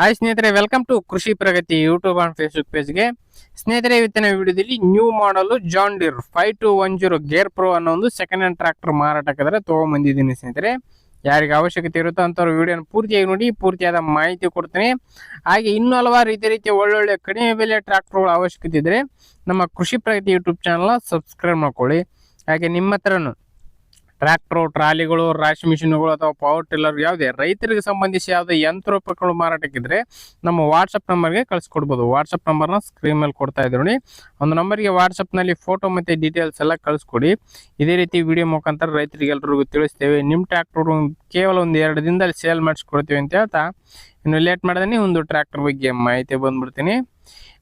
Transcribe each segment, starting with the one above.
Hi ಸ್ನೇಹಿತರೆ welcome to Krishi Pragati YouTube and Facebook ಪೇಜ್ಗೆ ಸ್ನೇಹಿತರೆ, ಇವತ್ತಿನ ವಿಡಿಯೋದಲ್ಲಿ new model John Deere five two one zero gear pro ಅನ್ನೋ ಒಂದು ಸೆಕೆಂಡ್ ಹ್ಯಾಂಡ್ ಟ್ರಾಕ್ಟರ್ ಮಾರಾಟಕ್ಕಾದ್ರೆ ತೊಗೊಂಬಂದಿದ್ದೀನಿ ಸ್ನೇಹಿತರೆ. ಯಾರಿಗೆ ಅವಶ್ಯಕತೆ ಇರುತ್ತೋ ಅಂಥವ್ರು ವಿಡಿಯೋನ ಪೂರ್ತಿಯಾಗಿ ನೋಡಿ, ಪೂರ್ತಿಯಾದ ಮಾಹಿತಿ ಕೊಡ್ತೀನಿ. ಹಾಗೆ ಇನ್ನೂ ಹಲವಾರು ರೀತಿ ರೀತಿಯ ಒಳ್ಳೊಳ್ಳೆ ಕಡಿಮೆ ಬೆಲೆ ಟ್ರಾಕ್ಟರ್ಗಳ ಅವಶ್ಯಕತೆ ಇದ್ದರೆ ನಮ್ಮ ಕೃಷಿ ಪ್ರಗತಿ ಯೂಟ್ಯೂಬ್ ಚಾನಲ್ನ ಸಬ್ಸ್ಕ್ರೈಬ್ ಮಾಡ್ಕೊಳ್ಳಿ. ಹಾಗೆ ನಿಮ್ಮ ಹತ್ರನೂ ಟ್ರ್ಯಾಕ್ಟರ್, ಟ್ರಾಲಿಗಳು, ರಾಶಿ ಮಿಷಿನ್ಗಳು ಅಥವಾ ಪವರ್ ಟಿಲ್ಲರ್ ಯಾವುದೇ ರೈತರಿಗೆ ಸಂಬಂಧಿಸಿ ಯಾವುದೇ ಯಂತ್ರೋಪಕರಣ ಮಾರಾಟಕ್ಕಿದ್ರೆ ನಮ್ಮ ವಾಟ್ಸಪ್ ನಂಬರ್ಗೆ ಕಳಿಸ್ಕೊಡ್ಬೋದು. ವಾಟ್ಸಪ್ ನಂಬರ್ನ ಸ್ಕ್ರೀನ್ ಮೇಲೆ ಕೊಡ್ತಾ ಇದ್ರು ಒಂದು ನಂಬರ್ಗೆ ವಾಟ್ಸಪ್ನಲ್ಲಿ ಫೋಟೋ ಮತ್ತು ಡೀಟೇಲ್ಸ್ ಎಲ್ಲ ಕಳಿಸ್ಕೊಡಿ. ಇದೇ ರೀತಿ ವಿಡಿಯೋ ಮುಖಾಂತರ ರೈತರಿಗೆ ಎಲ್ರಿಗೂ ತಿಳಿಸ್ತೇವೆ. ನಿಮ್ಮ ಟ್ರ್ಯಾಕ್ಟರ್ ಕೇವಲ ಒಂದು ಎರಡು ದಿನದಲ್ಲಿ ಸೇಲ್ ಮಾಡಿಸ್ಕೊಡ್ತೀವಿ ಅಂತ ಹೇಳ್ತಾ. ಇನ್ನು ಲೇಟ್ ಮಾಡಿದ್ರೆ ಒಂದು ಟ್ರ್ಯಾಕ್ಟರ್ ಬಗ್ಗೆ ಮಾಹಿತಿ ಬಂದ್ಬಿಡ್ತೀನಿ.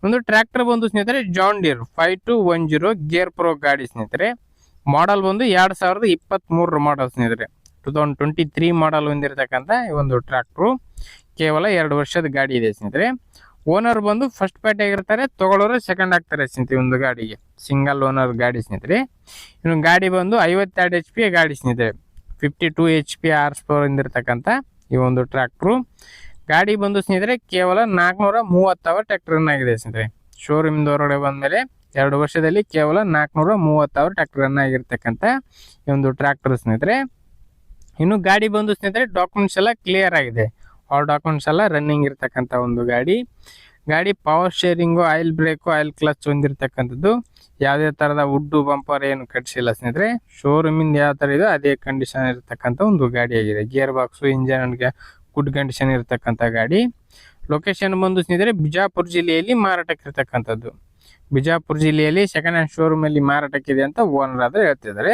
ಒಂದು ಟ್ರ್ಯಾಕ್ಟರ್ ಬಂದು ಸ್ನೇಹಿತರೆ John Deere five two one zero gear pro ಗಾಡಿ ಸ್ನೇಹಿತರೆ. ಮಾಡಲ್ ಬಂದು ಎರಡು ಸಾವಿರದ ಇಪ್ಪತ್ತ್ಮೂರರ ಮಾಡಲ್ ಸ್ನೇಹಿತರೆ two thousand twenty three model ಹೊಂದಿರತಕ್ಕಂಥ ಈ ಒಂದು ಟ್ರ್ಯಾಕ್ಟ್ರು ಕೇವಲ ಎರಡು ವರ್ಷದ ಗಾಡಿ ಇದೆ ಸ್ನೇಹಿತರೆ. ಓನರ್ ಬಂದು ಫಸ್ಟ್ ಪಾರ್ಟಿ ಆಗಿರ್ತಾರೆ, ತಗೊಳ್ಳೋರು ಸೆಕೆಂಡ್ ಆಗ್ತಾರೆ ಸ್ನೇಹಿತರೆ ಒಂದು ಗಾಡಿಗೆ. ಸಿಂಗಲ್ ಓನರ್ ಗಾಡಿ ಸ್ನೇಹಿತರೆ. ಇನ್ನು ಗಾಡಿ ಬಂದು ಐವತ್ತೆರಡು ಎಚ್ ಪಿ ಗಾಡಿ ಸ್ನೇಹಿತರೆ. Fifty two H P horse power ಹೊಂದಿರತಕ್ಕಂಥ ಈ ಒಂದು ಟ್ರ್ಯಾಕ್ಟ್ರು ಗಾಡಿ ಬಂದು ಸ್ನೇಹಿತರೆ ಕೇವಲ ನಾಲ್ಕುನೂರ ಮೂವತ್ತು ಅವರ್ ಟ್ರ್ಯಾಕ್ಟರ್ ರನ್ ಆಗಿದೆ ಸ್ನೇಹಿತರೆ. ಶೋರೂಮ್ದ ಹೊರಗಡೆ ಬಂದಮೇಲೆ ಎರಡು ವರ್ಷದಲ್ಲಿ ಕೇವಲ ನಾಲ್ಕುನೂರ ಮೂವತ್ತಾರು ಟ್ರ್ಯಾಕ್ಟರ್ ಆಗಿರ್ತಕ್ಕಂಥ ಈ ಒಂದು ಟ್ರ್ಯಾಕ್ಟರ್ ಸ್ನೇಹಿತರೆ. ಇನ್ನು ಗಾಡಿ ಬಂದು ಸ್ನೇಹಿತರೆ ಡಾಕ್ಯುಮೆಂಟ್ಸ್ ಎಲ್ಲ ಕ್ಲಿಯರ್ ಆಗಿದೆ. ಆ ಡಾಕ್ಯುಮೆಂಟ್ಸ್ ಎಲ್ಲ ರನ್ನಿಂಗ್ ಇರ್ತಕ್ಕಂಥ ಒಂದು ಗಾಡಿ. ಗಾಡಿ power steering oil brake oil clutch ಹೊಂದಿರತಕ್ಕಂಥದ್ದು. ಯಾವುದೇ ಥರದ ವುಡ್ಡು ಬಂಪರ್ ಏನು ಕಟ್ಸಿಲ್ಲ ಸ್ನೇಹಿತರೆ. ಶೋರೂಮಿಂದ ಯಾವ ಥರ ಇದೆ ಅದೇ ಕಂಡೀಷನ್ ಇರತಕ್ಕಂಥ ಒಂದು ಗಾಡಿ ಆಗಿದೆ. ಗೇರ್ ಬಾಕ್ಸು ಇಂಜನ್ಗೆ ಗುಡ್ ಕಂಡೀಷನ್ ಇರತಕ್ಕಂಥ ಗಾಡಿ. ಲೊಕೇಶನ್ ಬಂದು ಸ್ನೇಹಿತರೆ, ಬಿಜಾಪುರ ಜಿಲ್ಲೆಯಲ್ಲಿ ಮಾರಾಟಕ್ಕಿರ್ತಕ್ಕಂಥದ್ದು. ಬಿಜಾಪುರ ಜಿಲ್ಲೆಯಲ್ಲಿ ಸೆಕೆಂಡ್ ಹ್ಯಾಂಡ್ ಶೋರೂಮಲ್ಲಿ ಮಾರಾಟಕ್ಕಿದೆ ಅಂತ ಓನರ್ ಆದ್ರೆ ಹೇಳ್ತಿದ್ದಾರೆ.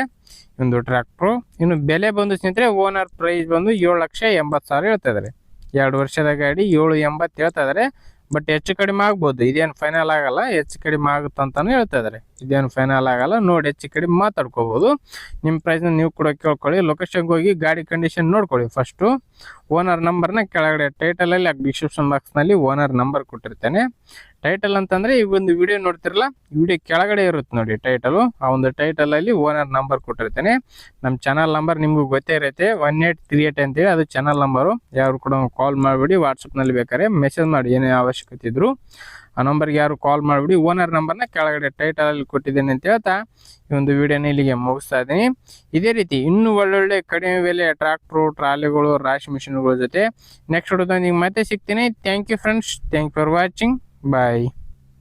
ಒಂದು ಟ್ರ್ಯಾಕ್ಟ್ರು ಇನ್ನು ಬೆಲೆ ಬಂದು ಸ್ನೇಹಿತರೆ ಓನರ್ ಪ್ರೈಸ್ ಬಂದು ಏಳು ಲಕ್ಷ ಎಂಬತ್ತು ಸಾವಿರ ಹೇಳ್ತಾ ಇದ್ದಾರೆ ಎರಡು ವರ್ಷದ ಗಾಡಿ ಏಳು ಎಂಬತ್ತು ಹೇಳ್ತಾ ಇದ್ದಾರೆ. ಬಟ್ ಹೆಚ್ಚು ಕಡಿಮೆ ಆಗ್ಬೋದು. ಇದೇನು ಫೈನಲ್ ಆಗಲ್ಲ. ಹೆಚ್ಚು ಕಡಿಮೆ ಆಗುತ್ತೆ ಅಂತಾನು ಹೇಳ್ತಾ ಇದ್ದಾರೆ. ಇದೇನು ಫೈನಲ್ ಆಗಲ್ಲ. ನೋಡಿ ಹೆಚ್ಚು ಕಡಿಮೆ ಮಾತಾಡ್ಕೋಬೋದು. ನಿಮ್ಮ ಪ್ರೈಸ್ನ ನೀವು ಕೂಡ ಕೇಳ್ಕೊಳ್ಳಿ. ಲೊಕೇಶನ್ಗೆ ಹೋಗಿ ಗಾಡಿ ಕಂಡೀಷನ್ ನೋಡ್ಕೊಳ್ಳಿ ಫಸ್ಟು ಓನರ್ ನಂಬರ್ನ ಕೆಳಗಡೆ ಟೈಟಲಲ್ಲಿ ಡಿಸ್ಕ್ರಿಪ್ಷನ್ ಬಾಕ್ಸ್ನಲ್ಲಿ ಓನರ್ ನಂಬರ್ ಕೊಟ್ಟಿರ್ತೇನೆ. ಟೈಟಲ್ ಅಂತಂದ್ರೆ ಈ ಒಂದು ವಿಡಿಯೋ ನೋಡ್ತಿರಲ್ಲ ವಿಡಿಯೋ ಕೆಳಗಡೆ ಇರುತ್ತೆ ನೋಡಿ ಟೈಟಲು ಆ ಒಂದು ಟೈಟಲಲ್ಲಿ ಓನರ್ ನಂಬರ್ ಕೊಟ್ಟಿರ್ತೇನೆ. ನಮ್ಮ ಚಾನಲ್ ನಂಬರ್ ನಿಮಗೂ ಗೊತ್ತೇ ಇರುತ್ತೆ ಒನ್ ಏಟ್ ತ್ರೀ ಏಟ್ ಅಂತೇಳಿ ಅದು ಚಾನಲ್ ನಂಬರು ಯಾರು ಕೂಡ ಕಾಲ್ ಮಾಡಿಬಿಡಿ ವಾಟ್ಸಪ್ನಲ್ಲಿ ಬೇಕಾದ್ರೆ ಮೆಸೇಜ್ ಮಾಡಿ, ಏನೇ ಅವಶ್ಯಕತೆ ಇದ್ರು. ಆ ನಂಬರ್ಗೆ ಯಾರು ಕಾಲ್ ಮಾಡಿಬಿಡಿ ಓನರ್ ನಂಬರ್ನ ಕೆಳಗಡೆ ಟೈಟಲಲ್ಲಿ ಕೊಟ್ಟಿದ್ದೇನೆ ಅಂತ ಹೇಳ್ತಾ ಈ ಒಂದು ವಿಡಿಯೋನ ಇಲ್ಲಿಗೆ ಮುಗಿಸ್ತಾ ಇದ್ದೀನಿ. ಇದೇ ರೀತಿ ಇನ್ನೂ ಒಳ್ಳೊಳ್ಳೆ ಕಡಿಮೆ ಬೆಲೆ ಟ್ರ್ಯಾಕ್ಟ್ರು ಟ್ರಾಲಿಗಳು, ರಾಶಿ ಮಿಷಿನ್ಗಳ ಜೊತೆ ನೆಕ್ಸ್ಟ್ ಹೊಡೆದ ಮತ್ತೆ ಸಿಗ್ತೀನಿ thank you friends thank for watching bye